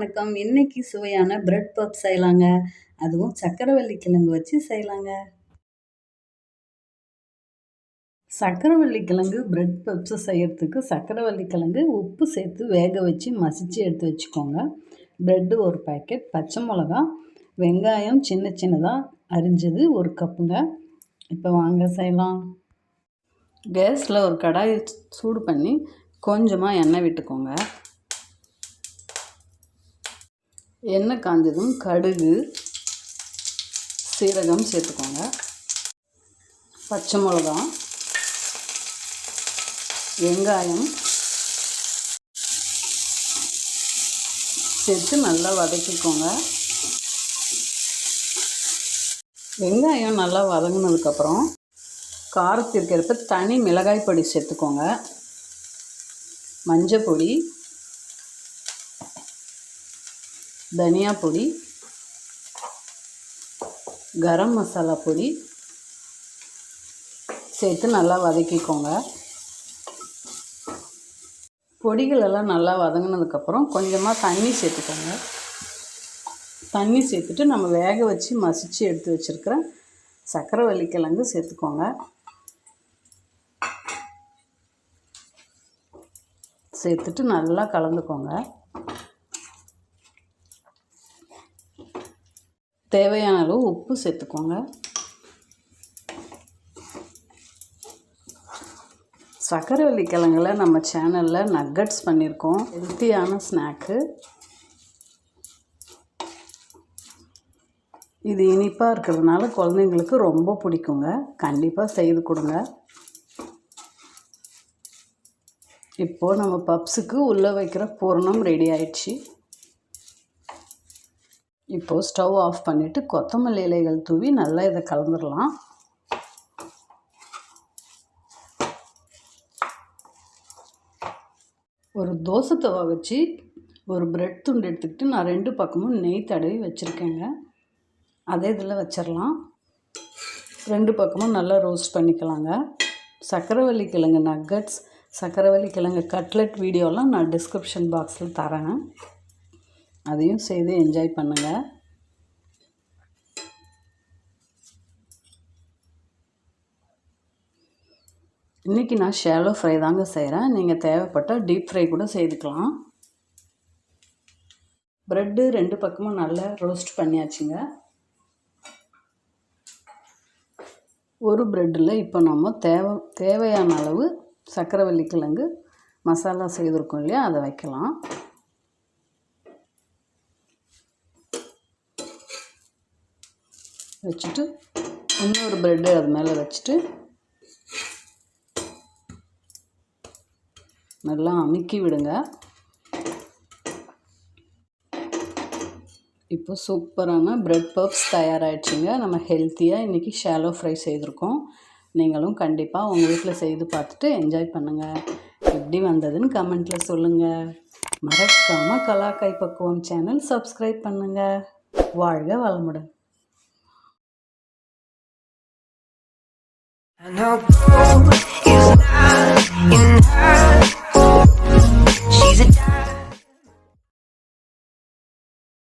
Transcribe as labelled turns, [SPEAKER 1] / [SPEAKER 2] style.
[SPEAKER 1] வணக்கம். இன்னைக்கு சுவையான பிரெட் பப் செய்யலாங்க. அதுவும் சக்கரவள்ளி கிழங்கு வச்சு செய்யலாங்க. சக்கரவள்ளி கிழங்கு பிரெட் பப்ஸ் செய்யறதுக்கு சக்கரவள்ளி கிழங்கு உப்பு சேர்த்து வேக வச்சு மசிச்சு எடுத்து வச்சுக்கோங்க. பிரெட்டு ஒரு பாக்கெட் பச்சை மிளகா வெங்காயம் சின்ன சின்னதாக அரிஞ்சது ஒரு கப்புங்க. இப்போ வாங்க செய்யலாம். கேஸில் ஒரு கடாய் சூடு பண்ணி கொஞ்சமாக எண்ணெய் விட்டுக்கோங்க. எண்ணெய் காஞ்சதும் கடுகு சீரகம் சேர்த்துக்கோங்க. பச்சை மிளகா வெங்காயம் சேர்த்து நல்லா வதக்கிக்கோங்க. வெங்காயம் நல்லா வதங்கினதுக்கப்புறம் காரத்திற்கேற்ப தனி மிளகாய் பொடி சேர்த்துக்கோங்க. மஞ்சள் பொடி தனியா பொடி கரம் மசாலா பொடி சேர்த்து நல்லா வதக்கிக்கோங்க. பொடிகளெல்லாம் நல்லா வதங்கினதுக்கப்புறம் கொஞ்சமாக தண்ணி சேர்த்துக்கோங்க. தண்ணி சேர்த்துட்டு நம்ம வேக வச்சு மசித்து எடுத்து வச்சுருக்கிற சக்கரவள்ளி கிழங்கு சேர்த்துக்கோங்க. சேர்த்துட்டு நல்லா கலந்துக்கோங்க. தேவையான அளவு உப்பு சேர்த்துக்கோங்க. சக்கரவள்ளி கிழங்குல நம்ம சேனலில் நக்கட்ஸ் பண்ணியிருக்கோம் ஹெல்த்தியான ஸ்நாக்கு இது இனிப்பாக இருக்கிறதுனால குழந்தைங்களுக்கு ரொம்ப பிடிக்குங்க. கண்டிப்பாக செய்து கொடுங்க. இப்போது நம்ம பப்ஸுக்கு உள்ளே வைக்கிற பூரணம் ரெடி ஆயிடுச்சு. இப்போது ஸ்டவ் ஆஃப் பண்ணிவிட்டு கொத்தமல்லி இலைகள் தூவி நல்லா இதை கலந்துடலாம். ஒரு தோசை தவா வச்சு ஒரு பிரெட் துண்டு எடுத்துக்கிட்டு நான் ரெண்டு பக்கமும் நெய் தடவி வச்சுருக்கேங்க. அதே இதில் வச்சிடலாம். ரெண்டு பக்கமும் நல்லா ரோஸ்ட் பண்ணிக்கலாங்க. சக்கரவள்ளி கிழங்கு நக்கட்ஸ் சக்கரவள்ளி கிழங்கு கட்லெட் வீடியோலாம் நான் டிஸ்கிரிப்ஷன் பாக்ஸில் தரேன். அதையும் செய்து என்ஜாய் பண்ணுங்கள் இன்றைக்கி நான் ஷேலோ ஃப்ரை தாங்க செய்கிறேன் நீங்கள் தேவைப்பட்டால் டீப் ஃப்ரை கூட செய்துக்கலாம். ப்ரெட்டு ரெண்டு பக்கமும் நல்லா ரோஸ்ட் பண்ணியாச்சுங்க. ஒரு ப்ரெட்டில் இப்போ நம்ம தேவை தேவையான அளவு சக்கரவள்ளி கிழங்கு மசாலா செய்திருக்கோம் இல்லையா? அதை வைக்கலாம். வச்சுட்டு இன்னொரு ப்ரெட்டு அது மேலே வச்சுட்டு நல்லா அமுக்கி விடுங்க. இப்போ சூப்பரான ப்ரெட் பப்ஸ் தயாராகிடுச்சிங்க நம்ம ஹெல்த்தியாக இன்றைக்கி ஷாலோ ஃப்ரை செய்திருக்கோம். நீங்களும் கண்டிப்பாக உங்கள் வீட்டில் செய்து பார்த்துட்டு என்ஜாய் பண்ணுங்கள் எப்படி வந்ததுன்னு கமெண்ட்டில் சொல்லுங்கள் மறக்காமல் கலாக்காய் பக்குவம் சேனல் சப்ஸ்கிரைப் பண்ணுங்கள் வாழ்க வளமுடன்.
[SPEAKER 2] And I'll go.